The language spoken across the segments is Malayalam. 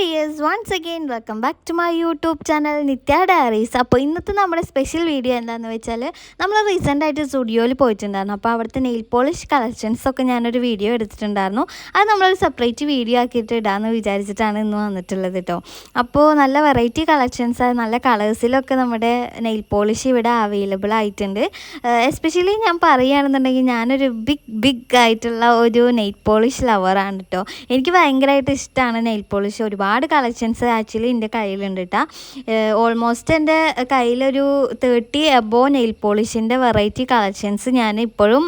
Dears once again welcome back to my YouTube channel Nithya diaries അപ്പോൾ ഇന്നത്തെ നമ്മുടെ സ്പെഷ്യൽ വീഡിയോ എന്താണെന്ന് വെച്ചാൽ നമ്മൾ റീസെന്റായിട്ട് സ്റ്റുഡിയോയിൽ പോയിട്ടുണ്ടായിരുന്നു. അപ്പോൾ അവിടുത്തെ നെയിൽ പോളിഷ് കളക്ഷൻസ് ഒക്കെ ഞാനൊരു വീഡിയോ എടുത്തിട്ടുണ്ടായിരുന്നു. അത് നമ്മളൊരു സെപ്പറേറ്റ് വീഡിയോ ആക്കിയിട്ട് ഇടാമെന്ന് വിചാരിച്ചിട്ടാണ് ഇന്ന് വന്നിട്ടുള്ളത് കേട്ടോ അപ്പോൾ നല്ല വെറൈറ്റി കളക്ഷൻസ് നല്ല കളേഴ്സിലൊക്കെ നമ്മുടെ നെയിൽ പോളിഷ് ഇവിടെ അവൈലബിൾ ആയിട്ടുണ്ട്. എസ്പെഷ്യലി ഞാൻ പറയുകയാണെന്നുണ്ടെങ്കിൽ ഞാനൊരു ബിഗ് ബിഗ് ആയിട്ടുള്ള ഒരു നെയിൽ പോളിഷ് ലവറാണ് കേട്ടോ എനിക്ക് ഭയങ്കരമായിട്ട് ഇഷ്ടമാണ് നെയിൽ പോളിഷ് ഒരുപാട് കളക്ഷൻസ് ആക്ച്വലി എന്റെ കയ്യിലുണ്ട് കേട്ടോ ഓൾമോസ്റ്റ് എന്റെ കയ്യിലൊരു തേർട്ടി എബോ നെയിൽ പോളിഷിന്റെ വെറൈറ്റി കളക്ഷൻസ് ഞാൻ ഇപ്പോഴും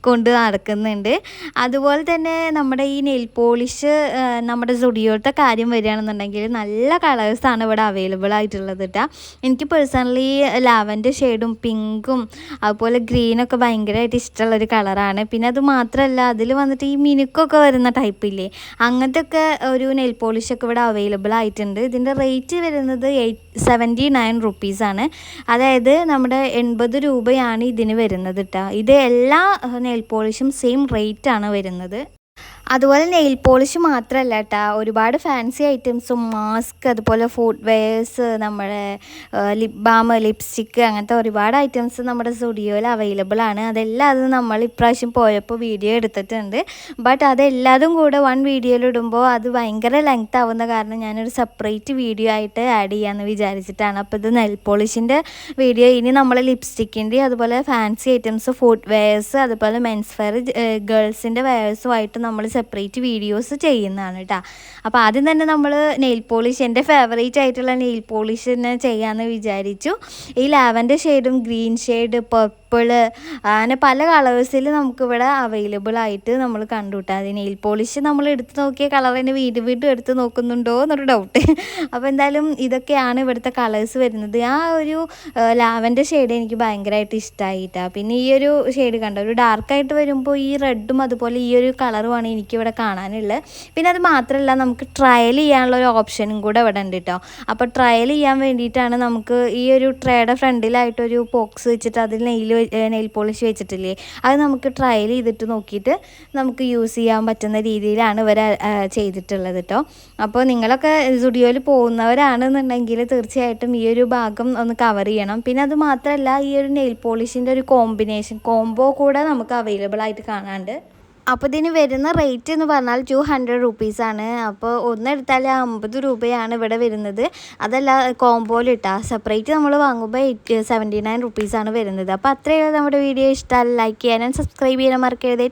കൊണ്ട് നടക്കുന്നുണ്ട്. അതുപോലെ തന്നെ നമ്മുടെ ഈ നെയിൽ പോളിഷ് നമ്മുടെ സുഡിയോത്തെ കാര്യം വരികയാണെന്നുണ്ടെങ്കിൽ നല്ല കളേഴ്സാണ് ഇവിടെ അവൈലബിൾ ആയിട്ടുള്ളത് കേട്ടോ എനിക്ക് പേഴ്സണലി ലാവന്റെ ഷെയ്ഡും പിങ്കും അതുപോലെ ഗ്രീനൊക്കെ ഭയങ്കരമായിട്ട് ഇഷ്ടമുള്ള ഒരു കളറാണ് പിന്നെ അത് മാത്രമല്ല അതിൽ വന്നിട്ട് ഈ മിനുക്കൊക്കെ വരുന്ന ടൈപ്പില്ലേ അങ്ങനത്തെ ഒക്കെ ഒരു നെയിൽ പോളിഷൊക്കെ ഇവിടെ അവൈലബിൾ ആയിട്ടുണ്ട്. ഇതിന്റെ റേറ്റ് വരുന്നത് എയ്റ്റ് സെവന്റി നയൻ റുപ്പീസാണ് അതായത് നമ്മുടെ എൺപത് രൂപയാണ് ഇതിന് വരുന്നത് കേട്ടോ ഇത് എല്ലാ നെയിൽ പോളിഷും സെയിം റേറ്റ് ആണ് വരുന്നത്. അതുപോലെ നെയിൽ പോളിഷ് മാത്രമല്ല കേട്ടോ ഒരുപാട് ഫാൻസി ഐറ്റംസും മാസ്ക് അതുപോലെ ഫുഡ് വെയേഴ്സ് നമ്മുടെ ലിപ് ബാം ലിപ്സ്റ്റിക്ക് അങ്ങനത്തെ ഒരുപാട് ഐറ്റംസ് നമ്മുടെ സ്റ്റുഡിയോയിൽ അവൈലബിൾ ആണ്. അതെല്ലാം അത് നമ്മൾ ഇപ്രാവശ്യം പോയപ്പോൾ വീഡിയോ എടുത്തിട്ടുണ്ട്. ബട്ട് അതെല്ലാതും കൂടെ വൺ വീഡിയോയിൽ ഇടുമ്പോൾ അത് ഭയങ്കര ലെങ്ത് ആവുന്ന കാരണം ഞാനൊരു സെപ്പറേറ്റ് വീഡിയോ ആയിട്ട് ആഡ് ചെയ്യാമെന്ന് വിചാരിച്ചിട്ടാണ്. അപ്പോൾ ഇത് നെയിൽ പോളിഷിന്റെ വീഡിയോ ഇനി നമ്മൾ ലിപ്സ്റ്റിക്കിന്റെ അതുപോലെ ഫാൻസി ഐറ്റംസ് ഫുഡ് വെയേഴ്സ് അതുപോലെ മെൻസ് വെയർ ഗേൾസിന്റെ വെയേഴ്സുമായിട്ട് നമ്മൾ സെപ്പറേറ്റ് വീഡിയോസ് ചെയ്യുന്നതാണ് കേട്ടോ അപ്പോൾ ആദ്യം തന്നെ നമ്മൾ നെയിൽ പോളിഷ് എന്റെ ഫേവറേറ്റ് ആയിട്ടുള്ള നെയിൽ പോളിഷ് തന്നെ ചെയ്യാമെന്ന് വിചാരിച്ചു. ഈ ലാവന്റെ ഷെയ്ഡും ഗ്രീൻ ഷെയ്ഡ് പർപ്പിൾ അങ്ങനെ പല കളേഴ്സിൽ നമുക്കിവിടെ അവൈലബിൾ ആയിട്ട് നമ്മൾ കണ്ടുവിട്ടാൽ അത് നെയിൽ പോളിഷ് നമ്മൾ എടുത്ത് നോക്കിയ കളർ തന്നെ വീണ്ടും വീണ്ടും എടുത്ത് നോക്കുന്നുണ്ടോ എന്നൊരു ഡൗട്ട് അപ്പോൾ എന്തായാലും ഇതൊക്കെയാണ് ഇവിടുത്തെ കളേഴ്സ് വരുന്നത്. ആ ഒരു ലാവന്റെ ഷെയ്ഡ് എനിക്ക് ഭയങ്കരമായിട്ട് ഇഷ്ടമായിട്ടാണ് പിന്നെ ഈ ഒരു ഷെയ്ഡ് കണ്ട? ഒരു ഡാർക്കായിട്ട് വരുമ്പോൾ ഈ റെഡും അതുപോലെ ഈ ഒരു കളറുമാണ് എനിക്കിവിടെ കാണാനുള്ളത്. പിന്നെ അത് മാത്രമല്ല നമുക്ക് ട്രയൽ ചെയ്യാനുള്ള ഒരു ഓപ്ഷനും കൂടെ ഇവിടെ ഉണ്ട് കേട്ടോ അപ്പോൾ ട്രയൽ ചെയ്യാൻ വേണ്ടിയിട്ടാണ് നമുക്ക് ഈ ഒരു ട്രേയുടെ ഫ്രണ്ടിലായിട്ടൊരു ബോക്സ് വെച്ചിട്ട് അതിൽ നെയിൽ നെയിൽ പോളിഷ് വെച്ചിട്ടില്ലേ? അത് നമുക്ക് ട്രയൽ ചെയ്തിട്ട് നോക്കിയിട്ട് നമുക്ക് യൂസ് ചെയ്യാൻ പറ്റുന്ന രീതിയിലാണ് ഇവർ ചെയ്തിട്ടുള്ളത് കേട്ടോ അപ്പോൾ നിങ്ങളൊക്കെ സ്റ്റുഡിയോയിൽ പോകുന്നവരാണെന്നുണ്ടെങ്കിൽ തീർച്ചയായിട്ടും ഈ ഒരു ഭാഗം ഒന്ന് കവർ ചെയ്യണം. പിന്നെ അത് മാത്രമല്ല ഈ ഒരു നെയിൽ പോളിഷിന്റെ ഒരു കോമ്പിനേഷൻ കോംബോ കൂടെ നമുക്ക് അവൈലബിൾ ആയിട്ട് കാണാണ്ട് അപ്പോൾ ഇതിന് വരുന്ന റേറ്റ് എന്ന് പറഞ്ഞാൽ ടു ഹൺഡ്രഡ് റുപ്പീസാണ് അപ്പോൾ ഒന്നെടുത്താൽ അമ്പത് രൂപയാണ് ഇവിടെ വരുന്നത്. അതല്ല കോംബോയിൽ ഇട്ടാ. സെപ്പറേറ്റ് നമ്മൾ വാങ്ങുമ്പോൾ എയ്റ്റ് സെവന്റി നയൻ റുപ്പീസാണ് വരുന്നത്. അപ്പോൾ അത്രയേ നമ്മുടെ വീഡിയോ ഇഷ്ടമല്ല ലൈക്ക് ചെയ്യാനും സബ്സ്ക്രൈബ് ചെയ്യാനും മറക്കരുത്.